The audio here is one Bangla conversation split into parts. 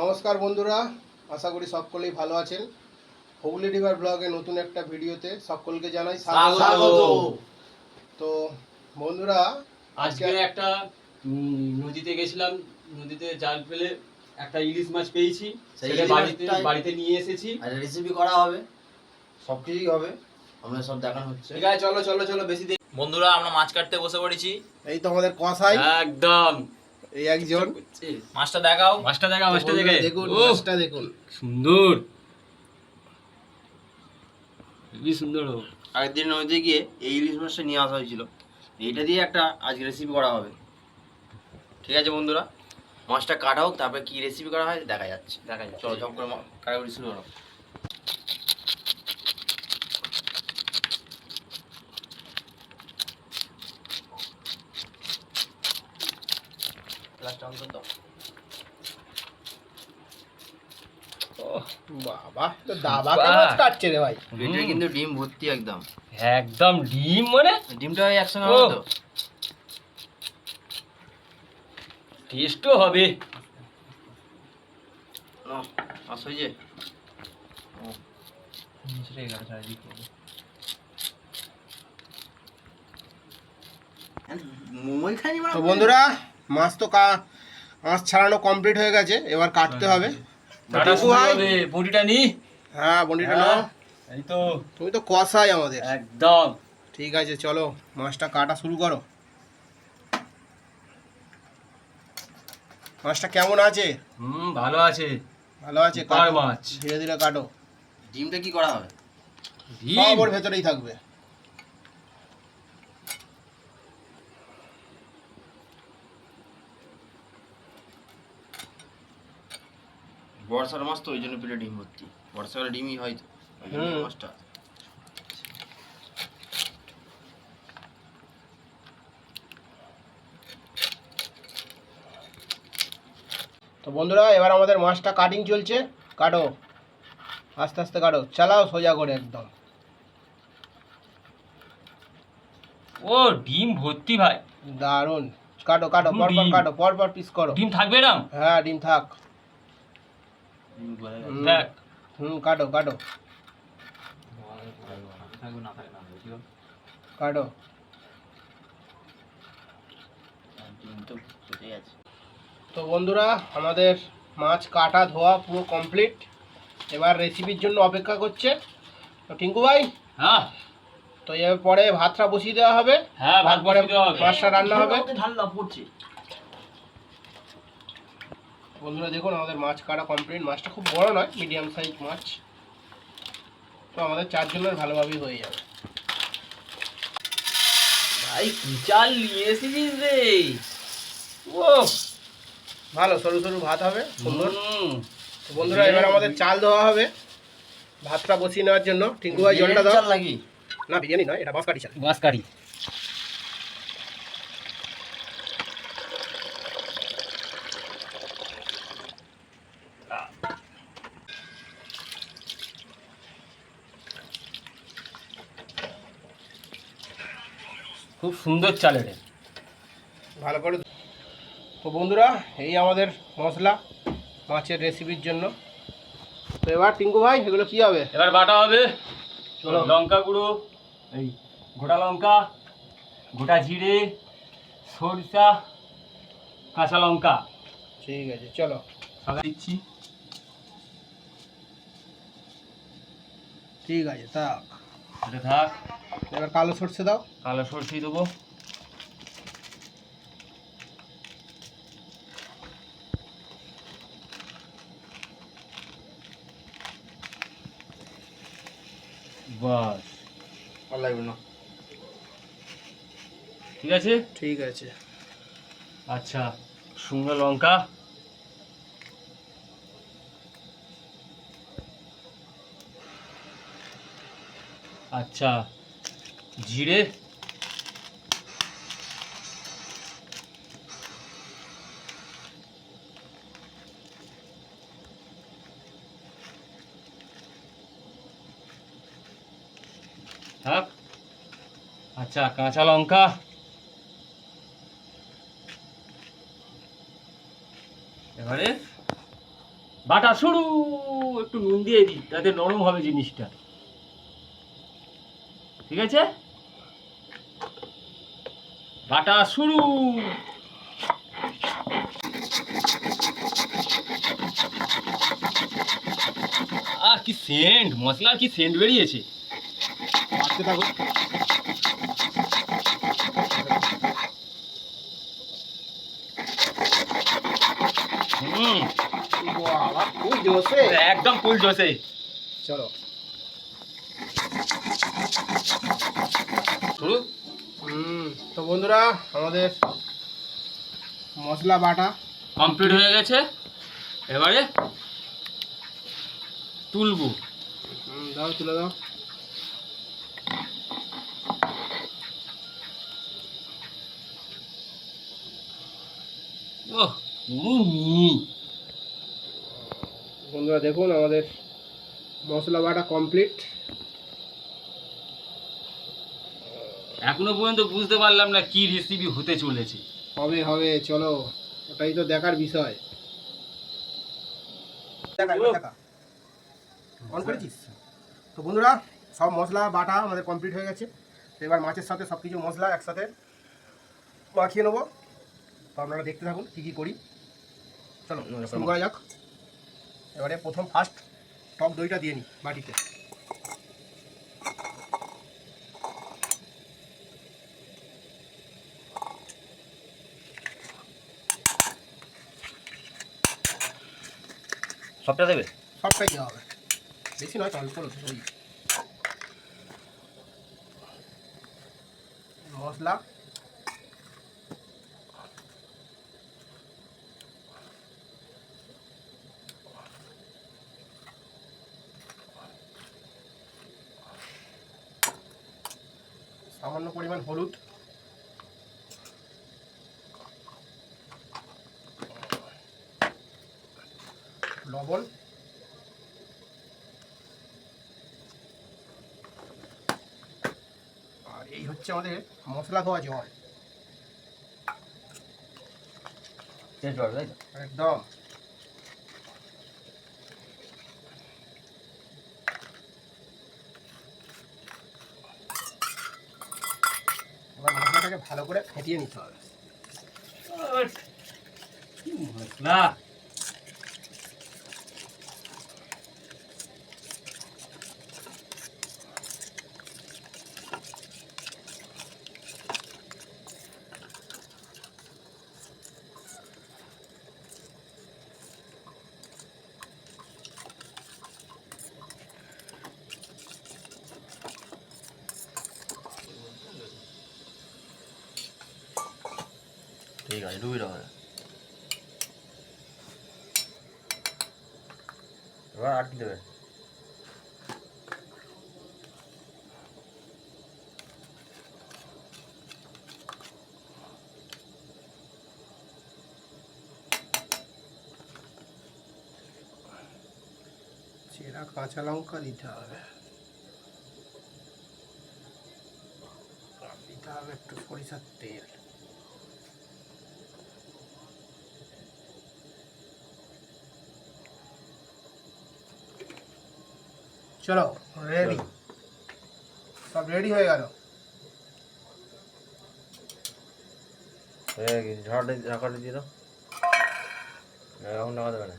নমস্কার বন্ধুরা আশা করি সকলেই ভালো আছেন। হুগলি রিভার ব্লগে নতুন একটা ভিডিওতে সকলকে জানাই স্বাগত। তো বন্ধুরা আজকে একটা নদীতে গেছিলাম নদীতে জাল ফেলে একটা ইলিশ মাছ পেয়েছি সেটা বাড়িতে বাড়িতে নিয়ে এসেছি। আর রেসিপি করা হবে সব কিছুই হবে আমরা সব দেখানো হচ্ছে। ঠিক আছে চলো চলো চলো বেশি বন্ধুরা আমরা মাছ কাটতে বসে পড়েছি। এই তো আমাদের কসাই। একদম। এই একজন। মাছটা দেখাও। মাছটা দেখা মাছটা বন্ধুরা দেখুন মাছটা দেখুন। সুন্দর। খুবই সুন্দর ও। আরেকদিন নদীতে গিয়ে এই ইলিশ মাছটা নিয়ে আসা হয়েছিল। এইটা দিয়ে একটা আজকে রেসিপি করা হবে। ঠিক আছে বন্ধুরা? মাছটা কাটা হোক তারপরে কি রেসিপি করা হয় দেখা যাচ্ছে। দেখা যাচ্ছে। চলো ঝপ করে কাটাকুটি শুরু করো। গ্লাসটা অন বাবা তো দাবা মাছ কাটছে রে ভাই। পেটে কিন্তু ডিম ভর্তি একদম। একদম ডিম মানে? ডিমটা একসঙ্গে হবে তো। টেস্টও হবে। তো বন্ধুরা মাছ তো কা- মাছ ছাড়ানো কমপ্লিট হয়ে গেছে এবার কাটতে হবে। ভাই। হবে বড়িটা নি। হ্যাঁ বন্ডিটা হ্যাঁ, নাও। এই তো। তুমি তো কসাই আমাদের। একদম। ঠিক আছে চলো মাছটা কাটা শুরু করো। মাছটা কেমন আছে? হুম ভালো আছে। ভালো আছে কাটো। মাছ। ধীরে ধীরে কাটো। ডিমটা কি করা হবে? ডিম? ওর ভেতরেই থাকবে। বর্ষার মাছ তো ওই জন্য পেটে ডিম ভর্তি। বর্ষাকালে ডিমই হয় তো ওই জন্য হুম। মাছটা। তো বন্ধুরা এবার আমাদের মাছটা কাটিং চলছে। কাটো। আস্তে আস্তে কাটো। চালাও সোজা করে একদম। ও ডিম ভর্তি ভাই। দারুণ কাটো কাটো পুরো পর পর কাটো পর পর পিস করো। ডিম থাকবে না হ্যাঁ ডিম থাক। দেখ। হুম কাটো কাটো। কাটো। তো বন্ধুরা আমাদের মাছ কাটা ধোয়া পুরো কমপ্লিট এবার রেসিপির জন্য অপেক্ষা করছে। তো টিঙ্কু ভাই হ্যাঁ। তো এর পরে ভাতটা বসিয়ে দেওয়া হবে। হ্যাঁ ভাত পরে মাছটা রান্না হবে। ঠান্ডা পড়ছে। বন্ধুরা দেখুন আমাদের মাছ কাটা কমপ্লিট মাছটা খুব বড় নয় মিডিয়াম সাইজ মাছ। তো আমাদের চারজনের ভালোভাবেই হয়ে যাবে। ভাই কি চাল নিয়ে এসেছিস রে? ও ভালো সরু সরু ভাত হবে সুন্দর। তো বন্ধুরা এবার আমাদের চাল দেওয়া হবে। ভাতটা বসিয়ে নেওয়ার জন্য। টিঙ্কু ভাই জলটা দাও। চাল নাকি? না বিরিয়ানি নয় এটা বাঁশকাঠি চাল। বাঁশকারি খুব সুন্দর চাল এটা। ভালো করে তো বন্ধুরা এই আমাদের মশলা মাছের রেসিপির জন্য। তো এবার টিঙ্কু ভাই এগুলো কি হবে? এবার বাটা হবে। চলো। লঙ্কা গুঁড়ো এই গোটা লঙ্কা গোটা জিরে সরিষা কাঁচা লঙ্কা। ঠিক আছে চলো। সবাই দিচ্ছি। ঠিক আছে থাক। এটা থাক। এবার কালো সর্ষে দাও। কালো সরষে দেবো। বাস। ভালো লাগবে না। ঠিক আছে? ঠিক আছে। আচ্ছা শুকনো লঙ্কা। আচ্ছা। জিরে। আচ্ছা কাঁচা লঙ্কা। এবারে বাটা শুরু। একটু নুন দিয়ে দিই তাতে নরম হবে জিনিসটা। ঠিক আছে? বাটা শুরু। আর কি সেন্ট মশলার কি সেন্ট বেরিয়েছে? একদম ফুল জোসে। চলো। শুরু? তো বন্ধুরা আমাদের মশলা বাটা কমপ্লিট হয়ে গেছে। এবারে তুলবো। দাও তুলে দাও। বন্ধুরা দেখুন আমাদের মশলা বাটা কমপ্লিট। এখনও পর্যন্ত বুঝতে পারলাম না কি রেসিপি হতে চলেছে। হবে হবে, চলো। ওটাই তো দেখার বিষয়। করেছিস? তো বন্ধুরা, সব মশলা, বাটা আমাদের কমপ্লিট হয়ে গেছে। তো এবার মাছের সাথে সব কিছু মশলা একসাথে মাখিয়ে নেব। তো আপনারা দেখতে থাকুন কী কী করি। চলো, শুরু করা যাক। এবারে প্রথম ফার্স্ট টক দইটা দিয়ে নিই বাটিতে। সবটা দেবে? সবটাই দেওয়া হবে। বেশি নয় অল্প ওই মশলা। সামান্য পরিমাণ হলুদ। লবণ আর এই হচ্ছে আমাদের মশলা ধোয়া জল। একদম। এবার মশলাটাকে ভালো করে ফেটিয়ে নিতে হবে। মশলা? ঠিক আছে ডুবি রাখো এবার আর কি দেবে চেরা কাঁচা লঙ্কা দিতে হবে আর দিতে হবে একটু সরিষার তেল চলো রেডি সব রেডি হয়ে গেল? হয়ে গেছে ঝাড়টা ঝাঁকাটা দাও। এখন ঢাকা দেবে না।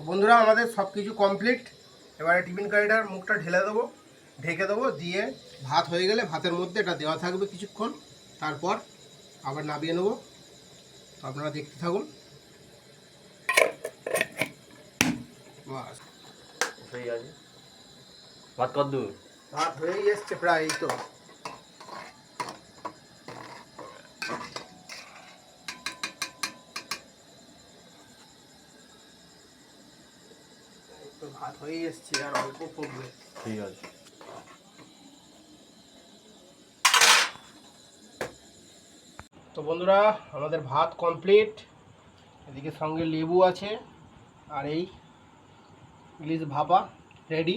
বন্ধুরা আমাদের সব কিছু কমপ্লিট এবারে টিফিন কারিটার মুখটা ঢেলে দেবো ঢেকে দেবো দিয়ে ভাত হয়ে গেলে ভাতের মধ্যে এটা দেওয়া থাকবে কিছুক্ষণ। তারপর আবার নামিয়ে নেব। আপনারা দেখতে থাকুন। বাস ঠিক আছে। ভাত কত দূর? ভাত হয়েই এসছে প্রায় তো। ভাত হয়েই এসছে আর অল্প পড়বে। ঠিক আছে। তো বন্ধুরা আমাদের ভাত কমপ্লিট এদিকে সঙ্গে লেবু আছে আর এই ইলিশ ভাপা রেডি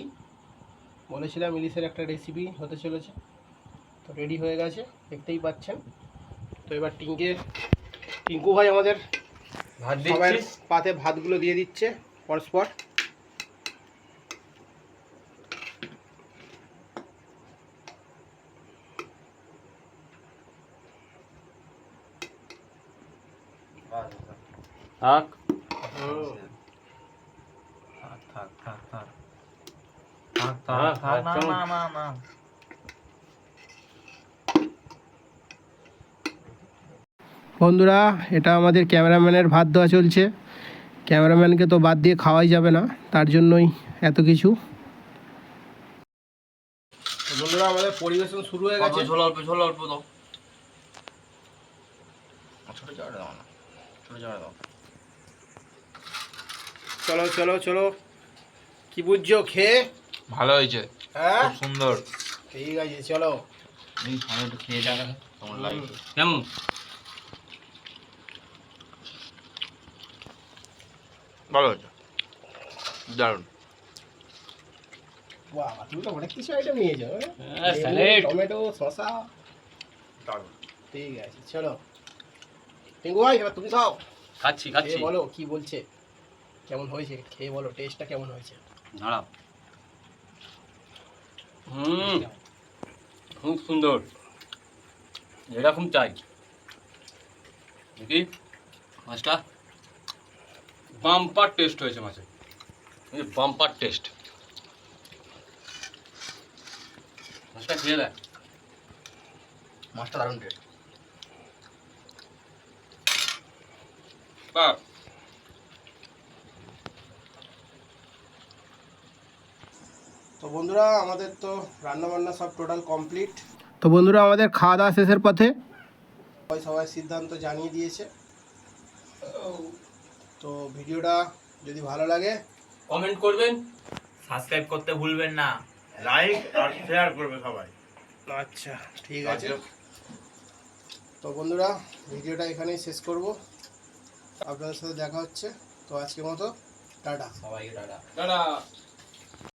বলেছিলাম ইলিশের একটা রেসিপি হতে চলেছে। তো রেডি হয়ে গেছে দেখতেই পাচ্ছেন। তো এবার টিঙ্কে টিঙ্কু ভাই আমাদের ভাত সবাই পাতে ভাতগুলো দিয়ে দিচ্ছে পরস্পর থাক থাক থাক থাক থাক, থাক থাক, না না না না বন্ধুরা এটা আমাদের ক্যামেরাম্যানের ভাত দেওয়া চলছে। ক্যামেরাম্যানকে তো বাদ দিয়ে খাওয়াই যাবে না তার জন্যই এত কিছু। বন্ধুরা আমাদের পরিবেশন শুরু হয়ে গেছে। ঝোল অল্প ঝোল অল্প দাও। ছোটো চাটা দাও না ছোটো চাটা দাও। চলো চলো চলো। কি বুঝছ খেয়ে? ভালো হয়েছে। হ্যাঁ? সুন্দর। ঠিক আছে চলো। এই আমি একটু খেয়ে দেখা কেমন লাগে কেমন ভালো হয়েছে। দারুণ। বাবা তুমি তো অনেক কিছু আইটেম নিয়েছো হ্যাঁ, স্যালাড। টমেটো শসা। দারুণ। ঠিক আছে চলো। টিঙ্কু ভাই এবার তুমি খাও। খাচ্ছি বলো কি বলছে? কেমন হয়েছে? খেয়ে বলো টেস্টটা কেমন হয়েছে? দাঁড়াও। হুম খুব সুন্দর। এরকম চাই। দেখি মাছটা। বাম্পার টেস্ট হয়েছে মাছের বাম্পার টেস্ট। মাছটা খেয়ে দেয় মাছটা দারুণ টেস্ট তো বন্ধুরা আমাদের তো রান্না বান্না সব টোটাল কমপ্লিট তো বন্ধুরা আমাদের খাওয়া দাওয়া শেষের পথে? সবাই সবাই সিদ্ধান্ত জানিয়ে দিয়েছে। তো ভিডিওটা যদি ভালো লাগে কমেন্ট করবেন সাবস্ক্রাইব করতে ভুলবেন না। লাইক আর শেয়ার করবে সবাই। আচ্ছা ঠিক আছে। তো বন্ধুরা ভিডিওটা এখানেই শেষ করব। আপনাদের সাথে দেখা হচ্ছে। তো আজকের মতো টাটা। সবাইকে টাটা। দাঁড়া